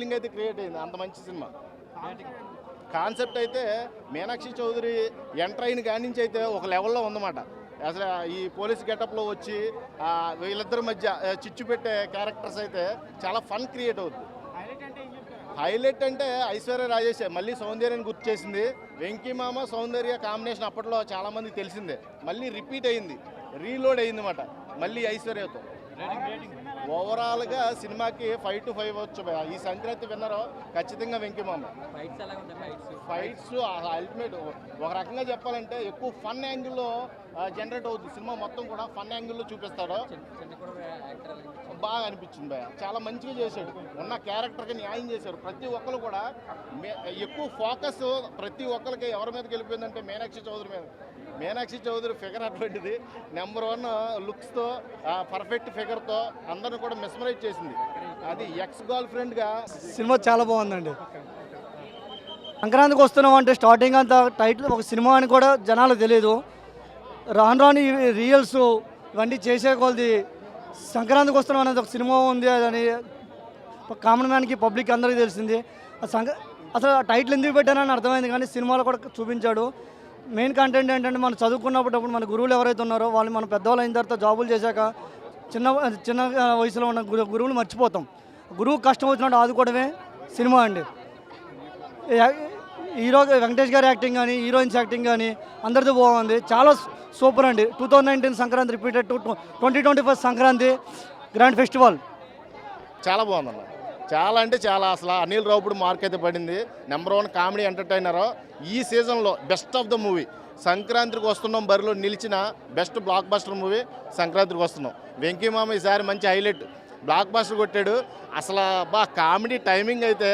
Feeling అయితే create అయింది. అంత మంచి సినిమా. కాన్సెప్ట్ అయితే మీనాక్షి చౌదరి ఎంటర్ అయిన కాడి నుంచి అయితే ఒక లెవెల్లో ఉందన్నమాట. అసలు ఈ పోలీస్ గెటప్లో వచ్చి వీళ్ళిద్దరి మధ్య చిచ్చు పెట్టే క్యారెక్టర్స్ అయితే చాలా ఫన్ క్రియేట్ అవుతుంది హైలైట్ అంటే ఐశ్వర్య రాజేష్. మళ్ళీ సౌందర్యాన్ని గుర్తు చేసింది. వెంకీ మామ సౌందర్య కాంబినేషన్ అప్పట్లో చాలామంది తెలిసిందే. మళ్ళీ రిపీట్ అయింది. రీలోడ్ అయింది అనమాట మళ్ళీ ఐశ్వర్యతో. ఓవరాల్గా సినిమాకి ఫైవ్ టు ఫైవ్ వచ్చు. ఈ సంక్రాంతి విన్నరో ఖచ్చితంగా వెంకీ మామ ఫైట్స్ అల్టిమేట్ ఒక రకంగా చెప్పాలంటే ఎక్కువ ఫన్ యాంగిల్లో జనరేట్ అవుతుంది సినిమా మొత్తం కూడా ఫన్ యాంగిల్లో చూపిస్తాడు. బాగా అనిపించింది భయ చాలా మంచిగా చేశాడు. ఉన్న క్యారెక్టర్కి న్యాయం చేశారు ప్రతి ఒక్కరు కూడా ఎక్కువ ఫోకస్ ప్రతి ఒక్కరికి ఎవరి మీదకి వెళ్ళిపోయిందంటే మీనాక్షి చౌదరి మీద. మీనాక్షి చౌదరి ఫిగర్ అటువంటిది. నెంబర్ వన్ లుక్స్తో పర్ఫెక్ట్ తో అందరిని కూడా మిస్మరైజ్ చేసింది. అది ఎక్స్ గర్ల్ ఫ్రెండ్గా సినిమా చాలా బాగుందండి. సంక్రాంతికి వస్తున్నాం అంటే స్టార్టింగ్ అంతా టైటిల్ ఒక సినిమా అని కూడా జనాలు తెలియదు రాను రాను రియల్స్ ఇవన్నీ చేసే కొలది సంక్రాంతికి వస్తున్నాం అనేది ఒక సినిమా ఉంది అని కామన్ మ్యాన్కి పబ్లిక్ అందరికీ తెలిసింది. ఆ అసలు ఆ టైటిల్ ఎందుకు పెట్టానని అర్థమైంది కానీ సినిమాలో కూడా చూపించాడు. మెయిన్ కంటెంట్ ఏంటంటే మనం చదువుకున్నప్పుడు మన గురువులు ఎవరైతే ఉన్నారో వాళ్ళు మన పెద్దవాళ్ళు అయిన తర్వాత జాబులు చేశాక చిన్న చిన్న వయసులో ఉన్న గురు గురువులు మర్చిపోతాం. గురువు కష్టం వచ్చినట్టు ఆదుకోవడమే సినిమా అండి. హీరో వెంకటేష్ గారి యాక్టింగ్ కానీ హీరోయిన్స్ యాక్టింగ్ కానీ అందరితో బాగుంది. చాలా సూపర్ అండి. Two thousand nineteen Sankranti repeated two twenty twenty first Sankranti grand festival. చాలా బాగుందన్న. చాలా అంటే చాలా. అసలు అనిల్ రావుపుడు మార్క్ అయితే పడింది. నెంబర్ వన్ కామెడీ ఎంటర్టైనర్ ఈ సీజన్లో బెస్ట్ ఆఫ్ ద మూవీ సంక్రాంతికి వస్తున్నాం బరిలో నిలిచిన బెస్ట్ బ్లాక్ బస్టర్ మూవీ సంక్రాంతికి వస్తున్నాం. వెంకీ మామ ఈసారి మంచి హైలైట్ బ్లాక్ బస్టర్ కొట్టాడు. అసలు బా కామెడీ టైమింగ్ అయితే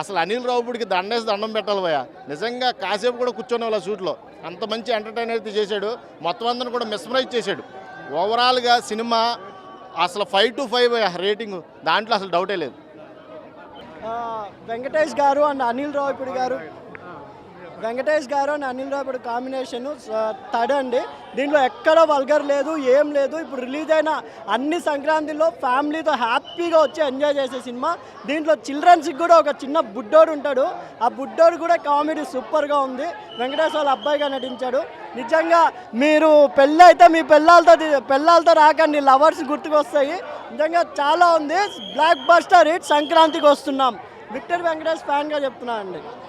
అసలు అనిల్ రావుపుడికి దండేసి దండం పెట్టాలి భయ నిజంగా కాసేపు కూడా కూర్చొని వాళ్ళ షూట్లో. అంత మంచి ఎంటర్టైనర్ అయితే చేశాడు. మొత్తం అందరిని కూడా మిస్మరైజ్ చేశాడు. ఓవరాల్గా సినిమా అసలు ఫైవ్ టు ఫైవ్ రేటింగ్ దాంట్లో అసలు డౌటే లేదు. వెంకటేష్ గారు and Anil Ravipudi garu. Venkatesh garu and Anil Ravipudi combination third అండి. దీంట్లో ఎక్కడ వల్గర్ లేదు ఏం లేదు. ఇప్పుడు రిలీజ్ అయిన అన్ని సంక్రాంతిలో ఫ్యామిలీతో హ్యాపీగా వచ్చి ఎంజాయ్ చేసే సినిమా. దీంట్లో చిల్డ్రన్స్కి కూడా ఒక చిన్న బుడ్డోడు ఉంటాడు. ఆ బుడ్డోడు కూడా కామెడీ సూపర్గా ఉంది. వెంకటేష్ వాళ్ళ అబ్బాయిగా నటించాడు. నిజంగా మీరు పెళ్ళి అయితే మీ పెళ్ళాలతో పెళ్ళాలతో రాకండి. లవర్స్ గుర్తుకొస్తాయి. నిజంగా చాలా ఉంది. బ్లాక్ బస్టర్ హిట్ సంక్రాంతికి వస్తున్నాం. విక్టర్ వెంకటేష్ ఫ్యాన్గా చెప్తున్నాను అండి.